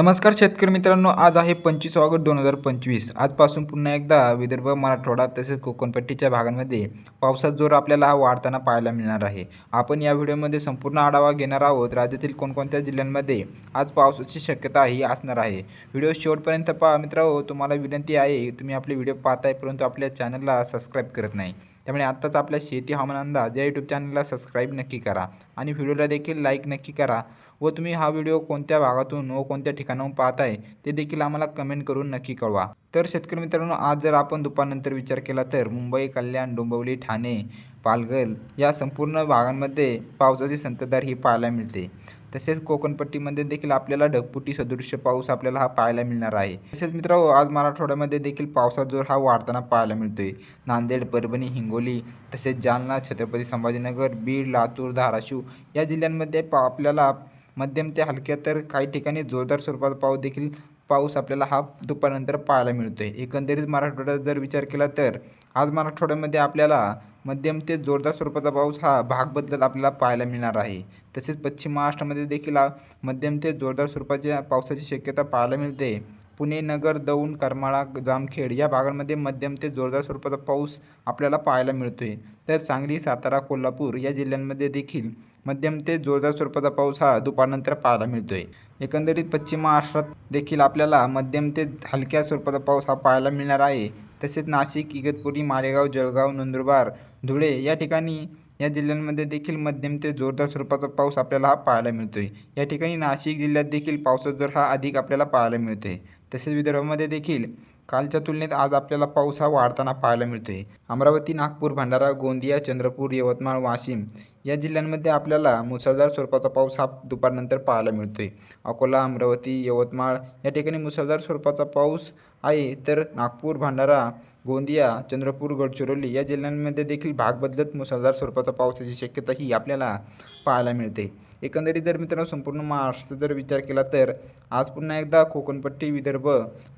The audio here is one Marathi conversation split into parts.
नमस्कार शेतकरी मित्रांनो आज आहे पंचवीस ऑगस्ट दोन हजार पंचवीस. आजपासून पुन्हा एकदा विदर्भ मराठवाडा तसेच कोकणपट्टीच्या भागांमध्ये पावसात जोर आपल्याला वाढताना पाहायला मिळणार आहे. आपण या व्हिडिओमध्ये संपूर्ण आढावा घेणार आहोत. राज्यातील कोणकोणत्या जिल्ह्यांमध्ये आज पावसाची शक्यता ही असणार आहे? व्हिडिओ शेवटपर्यंत पहा मित्रांनो तुम्हाला विनंती आहे तुम्ही आपले व्हिडिओ पाहताय परंतु आपल्या चॅनलला सबस्क्राईब करत नाही. त्यामुळे आत्ताच आपल्या शेती हवामान अंदाज या यूट्यूब चॅनलला सबस्क्राईब नक्की करा. आणि व्हिडिओला देखील लाईक नक्की करा. व तुम्ही हा व्हिडिओ कोणत्या भागातून व कोणत्या ठिकाणाहून पाहत आहे ते देखील आम्हाला कमेंट करून नक्की कळवा. तर शेतकरी मित्रांनो आज जर आपण दुपारनंतर विचार केला तर मुंबई कल्याण डोंबिवली ठाणे पालघर या संपूर्ण भागांमध्ये पावसाची संततधार ही पाहायला मिळते. तसेच कोकणपट्टीमध्ये देखील आपल्याला ढगपुटी सदृश्य पाऊस आपल्याला हा पाहायला मिळणार आहे. तसेच मित्रांनो आज मराठवाड्यामध्ये देखील पावसाचा जोर हा वाढताना पाहायला मिळतोय. नांदेड परभणी हिंगोली तसेच जालना छत्रपती संभाजीनगर बीड लातूर धाराशिव या जिल्ह्यांमध्ये पा आपल्याला मध्यम ते हलक्या तर काही ठिकाणी जोरदार स्वरूपाचा पाऊस देखील पाऊस आपल्याला हा दुपारनंतर पाहायला मिळतो आहे एकंदरीत मराठवाड्यात जर विचार केला तर आज मराठवाड्यामध्ये आपल्याला मध्यम ते जोरदार स्वरूपाचा पाऊस हा भाग बदलत आपल्याला पाहायला मिळणार आहे. तसेच पश्चिम महाराष्ट्रामध्ये देखील मध्यम ते जोरदार स्वरूपाच्या पावसाची शक्यता पाहायला मिळते. पुणे नगर दौंड करमाळा जामखेड या भागांमध्ये मध्यम ते जोरदार स्वरूपाचा पाऊस आपल्याला पाहायला मिळतोय. तर सांगली सातारा कोल्हापूर या जिल्ह्यांमध्ये देखील मध्यम ते जोरदार स्वरूपाचा पाऊस हा दुपारनंतर पाहायला मिळतोय. एकंदरीत पश्चिम महाराष्ट्रात देखील आपल्याला मध्यम ते हलक्या स्वरूपाचा पाऊस हा पाहायला मिळणार आहे. तसेच नाशिक इगतपुरी मालेगाव जळगाव नंदुरबार धुळे या ठिकाणी या जिल्ह्यांमध्ये देखील मध्यम ते जोरदार स्वरूपाचा पाऊस आपल्याला हा पाहायला मिळतोय. या ठिकाणी नाशिक जिल्ह्यात देखील पावसाचा जोर हा अधिक आपल्याला पाहायला मिळतोय. तसेच विदर्भामध्ये देखील कालच्या तुलनेत आज आपल्याला पाऊस हा वाढताना पाहायला मिळतोय. अमरावती नागपूर भंडारा गोंदिया चंद्रपूर यवतमाळ वाशिम या जिल्ह्यांमध्ये आपल्याला मुसळधार स्वरूपाचा पाऊस हा दुपारनंतर पाहायला मिळतोय. अकोला अमरावती यवतमाळ या ठिकाणी मुसळधार स्वरूपाचा पाऊस आहे तर नागपूर भंडारा गोंदिया चंद्रपूर गडचिरोली या जिल्ह्यांमध्ये देखील भाग बदलत मुसळधार स्वरूपाचा पावसाची शक्यता ही आपल्याला पाहायला मिळते. एकंदरीत जर मित्रांनो संपूर्ण महाराष्ट्राचा जर विचार केला तर आज पुन्हा एकदा कोकणपट्टी विदर्भ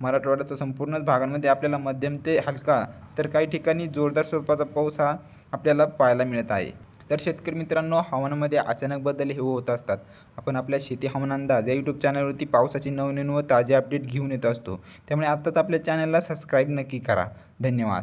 मराठवाड्याचा संपूर्णच भागांमध्ये आपल्याला मध्यम ते हलका तर काही ठिकाणी जोरदार स्वरूपाचा पाऊस हा आपल्याला पाहायला मिळत आहे. तर शेतकरी मित्रांनो हवामानामध्ये अचानक बदल हे होत असतात. आपण आपल्या शेती हवामान अंदाज या यूट्यूब चॅनलवरती पावसाची नवनवीन व ताजे अपडेट घेऊन येत असतो. त्यामुळे आत्ताच आपल्या चॅनलला सबस्क्राईब नक्की करा. धन्यवाद.